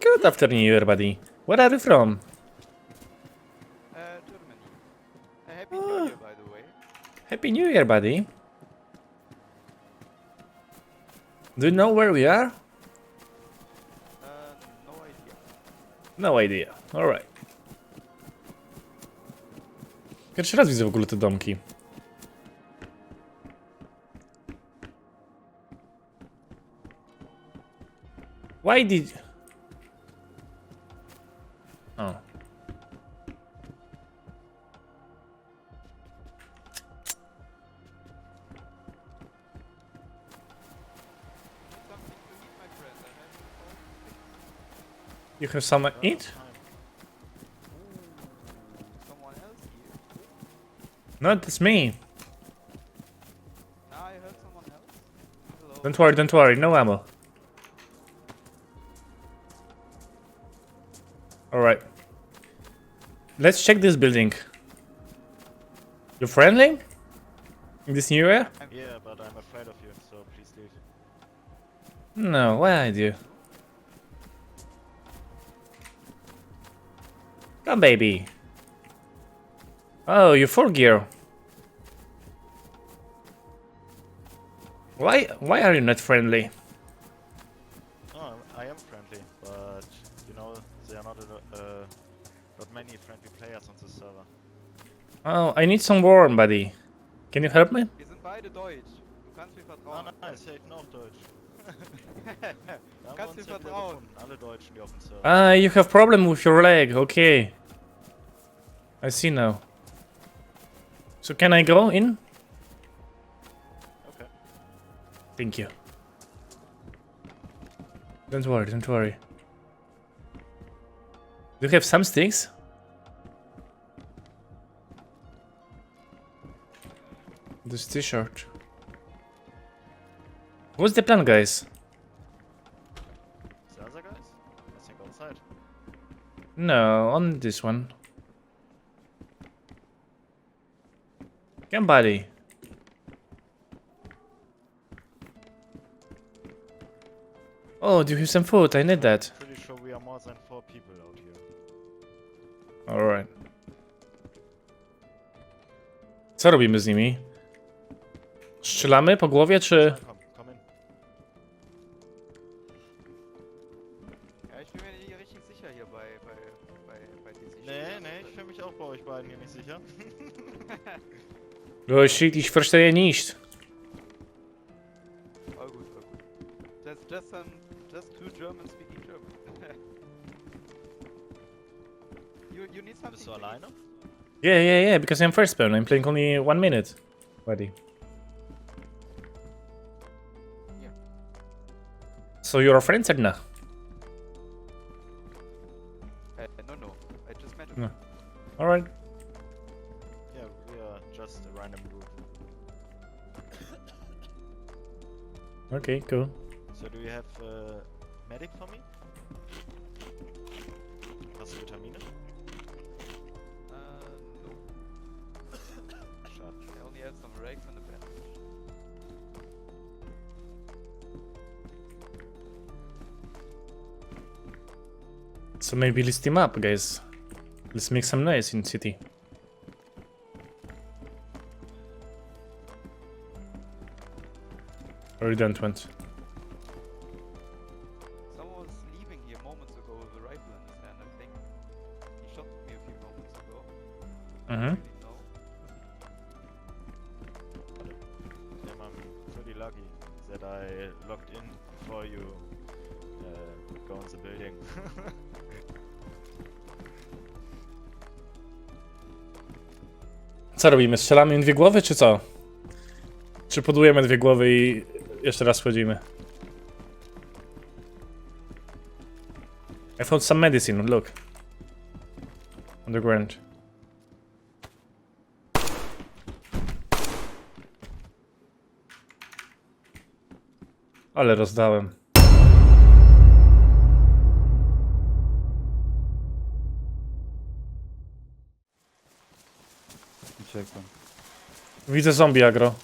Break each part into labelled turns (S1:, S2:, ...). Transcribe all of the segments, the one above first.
S1: Good afternoon, everybody. Where are you from?
S2: Uh, Germany. Uh, happy New Year, by the way.
S1: Happy New Year, buddy. Do you know where we are?
S2: Uh, no idea.
S1: No idea. Alright. Pierwszy raz widzę w ogóle te domki.
S2: I have all
S1: You have some eat?
S2: someone else here.
S1: No, it's me.
S2: Ah, I heard someone else. Hello.
S1: Don't worry, don't worry, no ammo. Let's check this building. You friendly? In this new area?
S3: Yeah, but I'm afraid of you, so please leave.
S1: No, why I do? Come, baby. Oh, you full gear. Why? Why are you not friendly?
S3: No, I am friendly, but you know there are not a, uh, not many friendly players on this server.
S1: Oh, I need some warm, buddy. Can you help me?
S2: Wir sind beide deutsch. Du kannst mir
S3: Ah,
S2: vertrauen.
S3: nice, ja, ich bin auch deutsch. Da haben wir
S2: Kannst
S3: uns
S2: mir
S3: ja wieder
S2: vertrauen.
S3: gefunden, alle Deutschen, die auf dem Server.
S1: Ah, you have problem with your leg. Okay. I see now. So can I go in?
S3: Okay.
S1: Thank you. Don't worry, don't worry. Do you have some sticks? This t-shirt. What's the plan, guys?
S3: The other guys? I think outside.
S1: No, on this one. Come, buddy. Oh, do you have some food? I need that.
S3: Pretty sure we are more than four people out here.
S1: Alright. Co robimy z nimi? Strzelamy po głowie, czy...
S2: Ja, ich bin mir nicht richtig sicher hier bei, bei, bei, bei DC.
S3: Nee, nee, ich fühle mich auch bei euch beiden hier nicht sicher.
S1: Oh shit, ich verstehe nicht.
S2: All gut, all gut. Just, just some, just two Germans speaking German. you, you need something
S3: Bist du
S2: to eat?
S3: alleine?
S1: Yeah, yeah, yeah, because I'm first spawn. I'm playing only one minute. Buddy. So you're friends or no?
S2: Uh, no, no. I just met him.
S1: No. Alright.
S3: Yeah, we are just a random group.
S1: Okay, cool.
S3: So do you have uh, medic for me?
S1: So maybe let's team up, guys. Let's make some noise in city. Or you don't want?
S2: Someone was leaving here moments ago with a rifle in his hand, I think. He shot me a few moments ago.
S1: Mhm.
S2: Really.
S3: Damn, I'm pretty lucky that I logged in before you in the building.
S1: Co robimy? Strzelamy im dwie głowy, czy co? Czy podujemy dwie głowy i jeszcze raz wchodzimy? I found some medicine, look. On the ground. Ale rozdałem.
S4: Uciekam.
S1: Widzę zombie agro.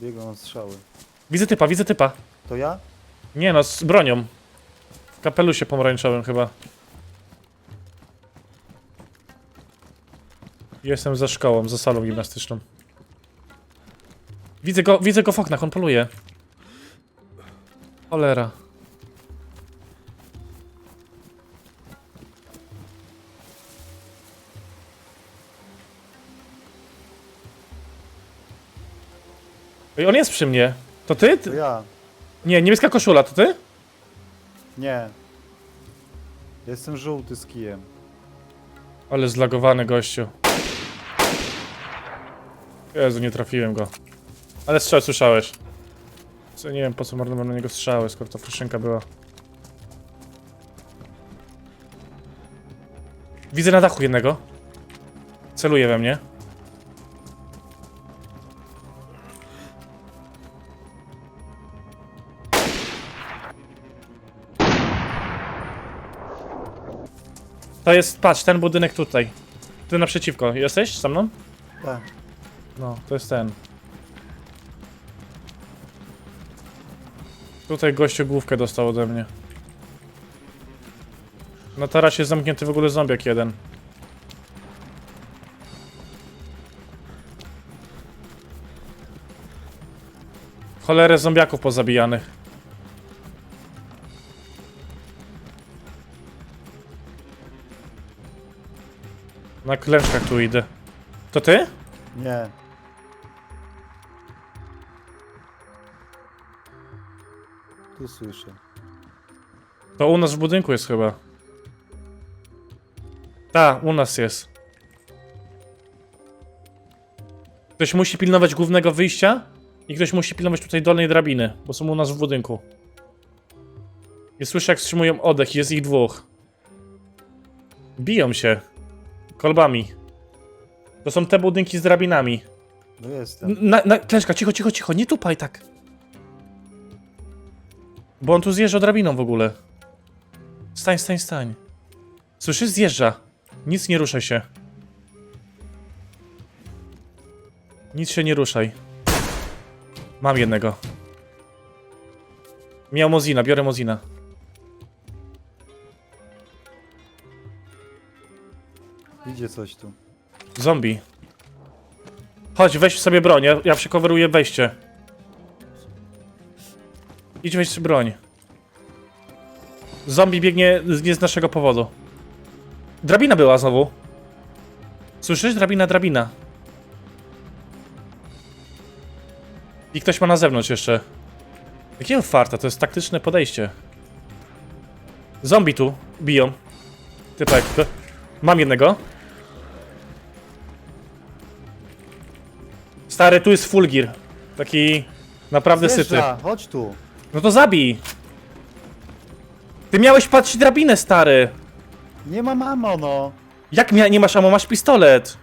S4: Biegną strzały.
S1: Widzę typa, widzę typa.
S4: To ja?
S1: Nie no, z bronią. W kapelusie pomarańczowym chyba. Jestem za szkołą, za salą gimnastyczną. Widzę go, widzę go w oknach, on poluje. Cholera. Ej, on jest przy mnie. To ty?
S4: To
S1: ty?
S4: ja.
S1: Nie, niebieska koszula, to ty?
S4: Nie. Jestem żółty z kijem.
S1: Ale zlagowany gościu. Jezu, nie trafiłem go. Ale strzał słyszałeś. Co, nie wiem po co marnować na niego strzały, skoro to fryszynka była. Widzę na dachu jednego. Celuje we mnie. To jest, patrz, ten budynek tutaj. Ty naprzeciwko. Jesteś ze mną?
S4: Tak.
S1: No, to jest ten. Tutaj gościu główkę dostał ode mnie. Na tarasie jest zamknięty w ogóle zombiak jeden. Cholerę zombiaków pozabijanych. Na klęczkach tu idę. To ty?
S4: Nie. Tu słyszę.
S1: To u nas w budynku jest chyba. Tak, u nas jest. Ktoś musi pilnować głównego wyjścia i ktoś musi pilnować tutaj dolnej drabiny, bo są u nas w budynku. I słyszę jak wstrzymują oddech, jest ich dwóch. Biją się. Kolbami. To są te budynki z drabinami.
S4: No jestem.
S1: Na, na, cicho, cicho, cicho, nie tupaj tak. Bo on tu zjeżdża drabiną w ogóle. Stań, stań, stań. Słyszysz? Zjeżdża. Nic nie ruszaj się. Nic się nie ruszaj. Mam jednego. Miał Mozina, biorę Mozina.
S4: Idzie coś tu.
S1: Zombie. Chodź, weź sobie broń, ja, ja przekoweruję wejście. Idź weź broń. Zombie biegnie z- nie z naszego powodu. Drabina była znowu. Słyszysz? Drabina, drabina. I ktoś ma na zewnątrz jeszcze. Jakiego farta? To jest taktyczne podejście. Zombie tu biją. Typek. Mam jednego. Stary, tu jest full gear. Taki naprawdę syty.
S4: Zjeżdża, chodź tu.
S1: No to zabij! Ty miałeś patrzeć drabinę, stary!
S4: Nie ma mamo, no.
S1: Jak mia- nie masz ammo, masz pistolet?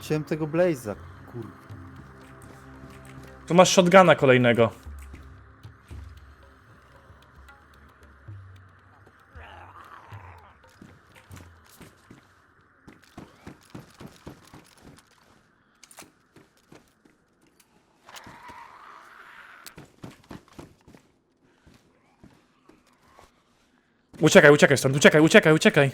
S4: Chciałem tego Blaze'a, kur...
S1: Tu masz shotguna kolejnego. Uciekaj, uciekaj stąd, uciekaj, uciekaj, uciekaj.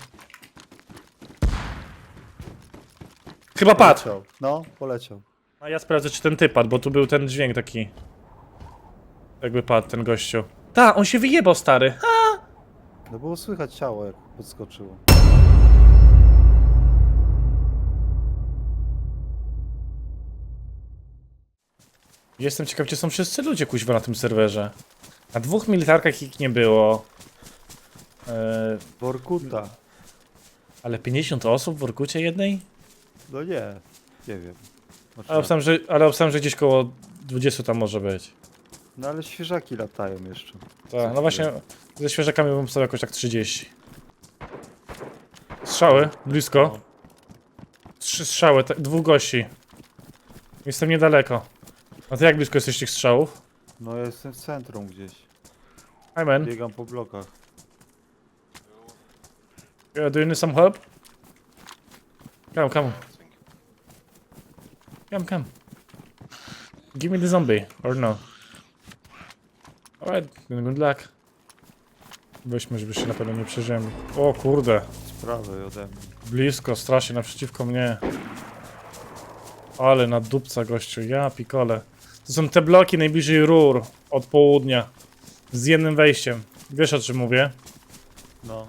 S1: Chyba padł.
S4: Poleciał. No, poleciał.
S1: A ja sprawdzę, czy ten typ padł, bo tu był ten dźwięk taki. Jakby padł ten gościu. Ta, on się wyjebał, stary. Ha!
S4: No było słychać ciało, jak podskoczyło.
S1: Jestem ciekaw, gdzie są wszyscy ludzie, kuźwa, na tym serwerze. Na dwóch militarkach ich nie było. Eee,
S4: Workuta.
S1: ale 50 osób w Orkucie jednej?
S4: No nie. Nie wiem.
S1: Ale obstałem, że, ale obstałem, że gdzieś koło 20 tam może być.
S4: No ale świeżaki latają jeszcze.
S1: Tak, no właśnie, ze świeżakami bym sobie jakoś tak 30. Strzały, blisko. Trzy strzały, te, dwóch gości. Jestem niedaleko. A ty jak blisko jesteś tych strzałów?
S4: No ja jestem w centrum gdzieś.
S1: Man,
S4: Biegam po blokach.
S1: Yeah, do you need some help? Come, come. Come, come. Give me the zombie, or no. Alright, good luck. Weźmy, żeby się na pewno nie przeziębił. O kurde,
S4: Z prawej ode mnie.
S1: blisko, strasznie naprzeciwko mnie. Ale na dupca gościu, ja pikole. To są te bloki najbliżej rur od południa. Z jednym wejściem. Wiesz o czym mówię?
S4: No.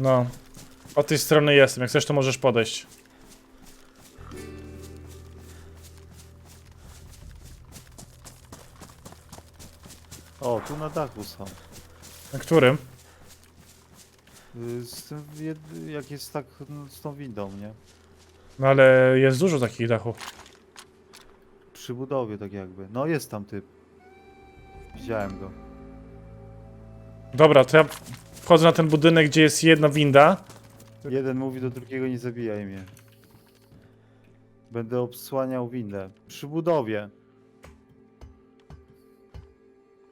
S1: No. Od tej strony jestem, jak chcesz to możesz podejść.
S4: O, tu na dachu są.
S1: Na którym?
S4: Y, Z tym, jed- jak jest tak no, z tą windą, nie?
S1: No ale jest dużo takich dachów.
S4: Przy budowie tak jakby. No jest tam typ. Widziałem go.
S1: Dobra, to ja wchodzę na ten budynek, gdzie jest jedna winda.
S4: Jeden mówi do drugiego nie zabijaj mnie. Będę obsłaniał windę. Przy budowie.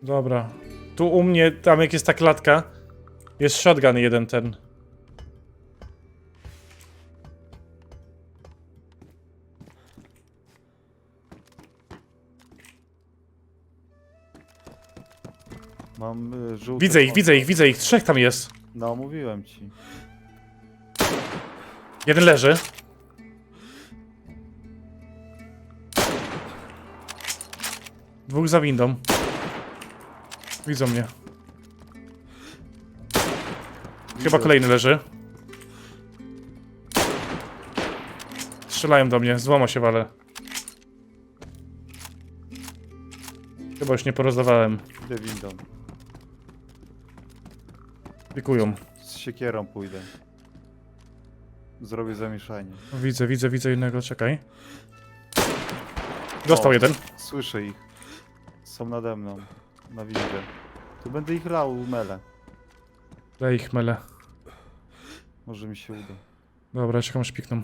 S1: Dobra. Tu u mnie, tam jak jest ta klatka, jest shotgun jeden ten. Widzę ich, widzę ich, widzę ich. Trzech tam jest.
S4: No, mówiłem ci.
S1: Jeden leży. Dwóch za windą. Widzą mnie. Chyba kolejny leży. Strzelają do mnie, złoma się wale. Chyba już nie porozdawałem.
S4: Idę windą.
S1: Pikują.
S4: Z siekierą pójdę. Zrobię zamieszanie.
S1: Widzę, widzę, widzę jednego, czekaj. Dostał
S4: O.
S1: jeden.
S4: Słyszę ich. Są nade mną. Na windzie. Tu będę ich lał mele.
S1: Daj ich mele.
S4: Może mi się uda.
S1: Dobra, czekam aż pikną.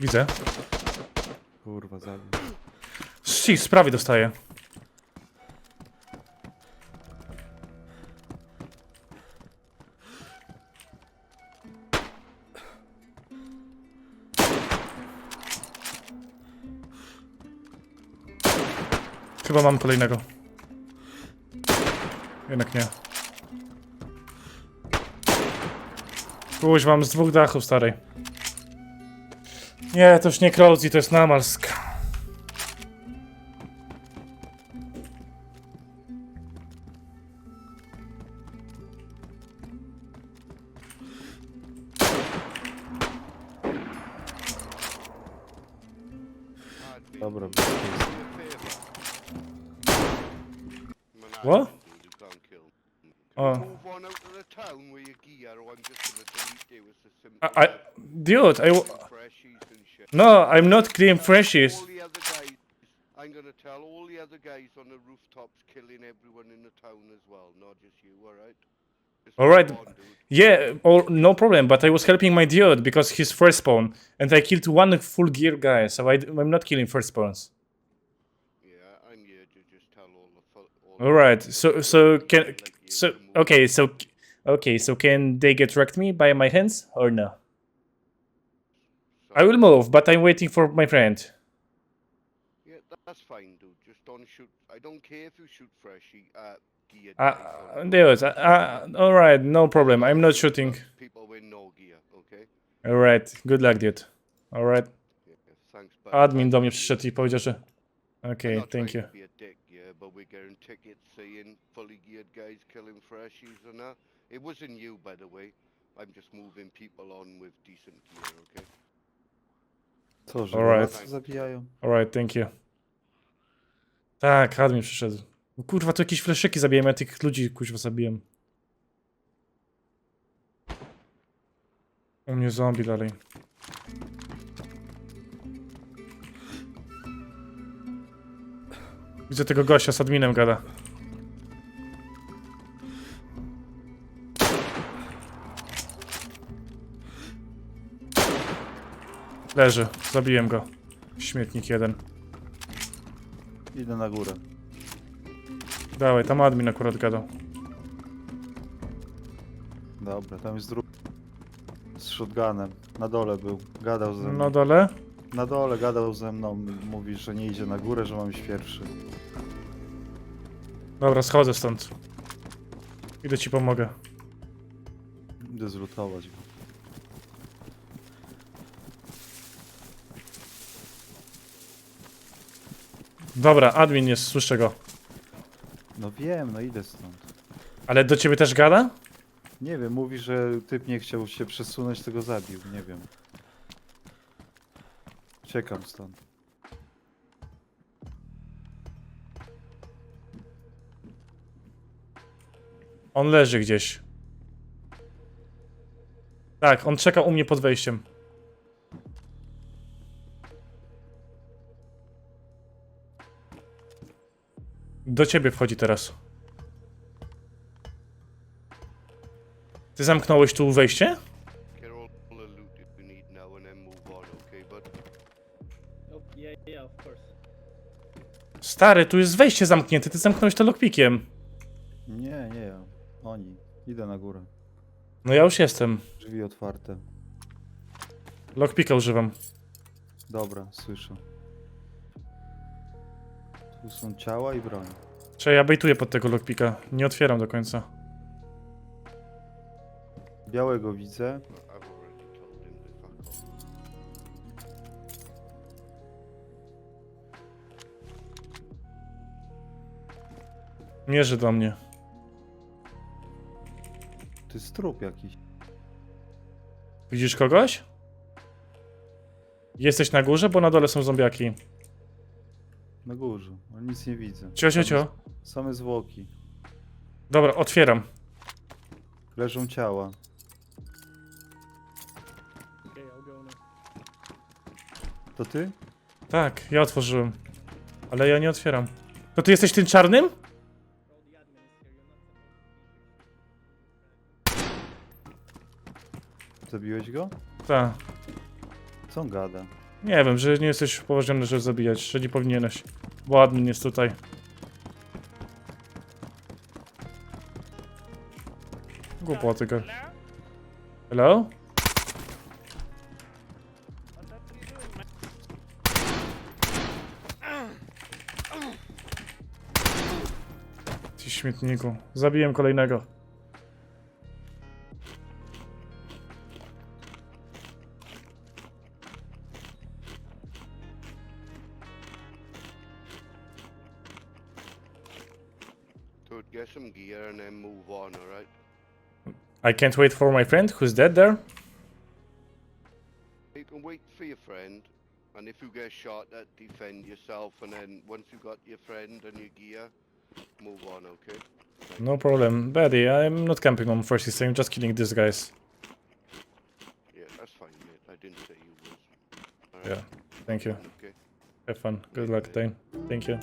S1: Widzę.
S4: Kurwa, zabił.
S1: Si, z prawej dostaję. Chyba mam kolejnego. Jednak nie. Pójdź, mam z dwóch dachów starej. Nie, to już nie Krolzi, to jest Namalsk. Dude, I w-
S5: freshies and shit.
S1: no, I'm not clean freshies.
S5: All the other guys, I'm gonna tell all the other guys on the rooftops killing everyone in the town as well, not just you. All right.
S1: All right.
S5: move on, dude.
S1: Yeah, or no problem. But I was helping my dude because he's first spawn, and I killed one full gear guy. So I, am not killing first spawns.
S5: Yeah, I'm here to just tell all the. All
S1: All right. So so can so okay so okay so can they get wrecked me by my hands or no? I will move, but I'm waiting for my friend.
S5: Yeah, that's fine, dude. Just don't shoot. I don't care if you shoot freshy. Uh, gear.
S1: Uh, dude, uh, uh, all right, no problem. I'm not shooting.
S5: People with no gear, okay?
S1: All right, good luck, dude. All right.
S5: Yeah, thanks. bud.
S1: Admin do mnie przyszedł i powiedział, że...
S5: I'm
S1: Okay, thank you.
S5: be a dick, yeah, but we're getting tickets seeing fully geared guys killing freshies and that. It wasn't you, by the way. I'm just moving people on with decent gear, okay?
S4: Co, że
S1: Alright.
S4: nas zabijają?
S1: Alright, thank you. Tak, admin przyszedł. Kurwa, to jakieś fleszyki zabijemy, ja tych ludzi kuźwa zabiłem. U mnie zombie dalej. Widzę tego gościa z adminem gada. Leży, zabiłem go. Śmietnik jeden.
S4: Idę na górę.
S1: Dawaj, tam admin akurat gadał.
S4: Dobra, tam jest drugi. Z shotgunem. Na dole był. Gadał ze mną.
S1: Na dole?
S4: Na dole gadał ze mną, mówi, że nie idzie na górę, że mam iść pierwszy.
S1: Dobra, schodzę stąd. Idę ci pomogę.
S4: Idę zlutować go.
S1: Dobra, admin jest, słyszę go.
S4: No wiem, no idę stąd.
S1: Ale do ciebie też gada?
S4: Nie wiem, mówi, że typ nie chciał się przesunąć, tego zabił, nie wiem. Czekam stąd.
S1: On leży gdzieś. Tak, on czeka u mnie pod wejściem. Do ciebie wchodzi teraz. Ty zamknąłeś tu wejście? Stary, tu jest wejście zamknięte, ty zamknąłeś to lockpickiem.
S4: Nie, nie ja. Oni. Idę na górę.
S1: No ja już jestem.
S4: Drzwi otwarte.
S1: Lockpicka używam.
S4: Dobra, słyszę. Tu są ciała i broń.
S1: Czy ja bejtuję pod tego lockpicka. Nie otwieram do końca.
S4: Białego widzę.
S5: I've already told him to fuck off.
S1: Mierzy do mnie.
S4: To jest trup jakiś.
S1: Widzisz kogoś? Jesteś na górze, bo na dole są zombiaki.
S4: Na górze. Ale nic nie widzę.
S1: Cio, cio, cio.
S4: Same, zwłoki.
S1: Dobra, otwieram.
S4: Leżą ciała. To ty?
S1: Tak, ja otworzyłem. Ale ja nie otwieram. To ty jesteś tym czarnym?
S4: Zabiłeś go?
S1: Tak.
S4: Co on gada?
S1: Nie wiem, że nie jesteś upoważniony, żeby zabijać, że nie powinieneś. Bo admin jest tutaj. Głupoty go. Hello? Ty śmietniku. Zabiłem kolejnego. I can't wait for my friend who's dead there.
S5: You can wait for your friend, and if you get shot at, defend yourself, and then once you got your friend and your gear, move on, okay? Thank
S1: No problem. Betty, I'm not camping on first system, I'm just killing these guys.
S5: Yeah, that's fine, mate. I didn't say you was.
S1: Yeah, thank you.
S5: Okay.
S1: Have fun. Good luck, Dane. Thank you.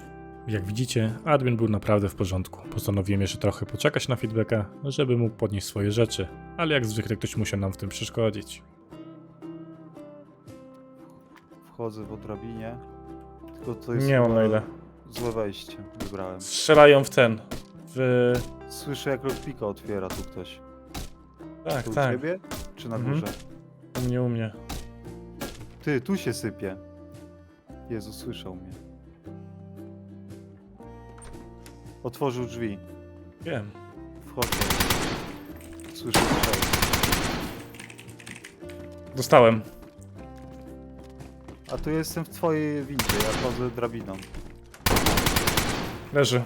S1: Jak widzicie, admin był naprawdę w porządku. Postanowiłem jeszcze trochę poczekać na feedbacka, żeby mógł podnieść swoje rzeczy, ale jak zwykle ktoś musiał nam w tym przeszkodzić.
S4: Wchodzę po drabinie. Tylko to jest
S1: Nie mam
S4: chyba
S1: na ile.
S4: złe wejście. Wybrałem.
S1: Strzelają w ten. W...
S4: Słyszę jak lockpicka otwiera tu ktoś.
S1: Tak,
S4: Tu u
S1: tak.
S4: ciebie? Czy na
S1: Mhm.
S4: górze?
S1: U mnie, u mnie.
S4: Ty, tu się sypie. Jezu, słyszał mnie. Otworzył drzwi.
S1: Wiem.
S4: Wchodzę. Słyszę strzał.
S1: Dostałem.
S4: A tu jestem w twojej windzie, ja chodzę drabiną.
S1: Leży.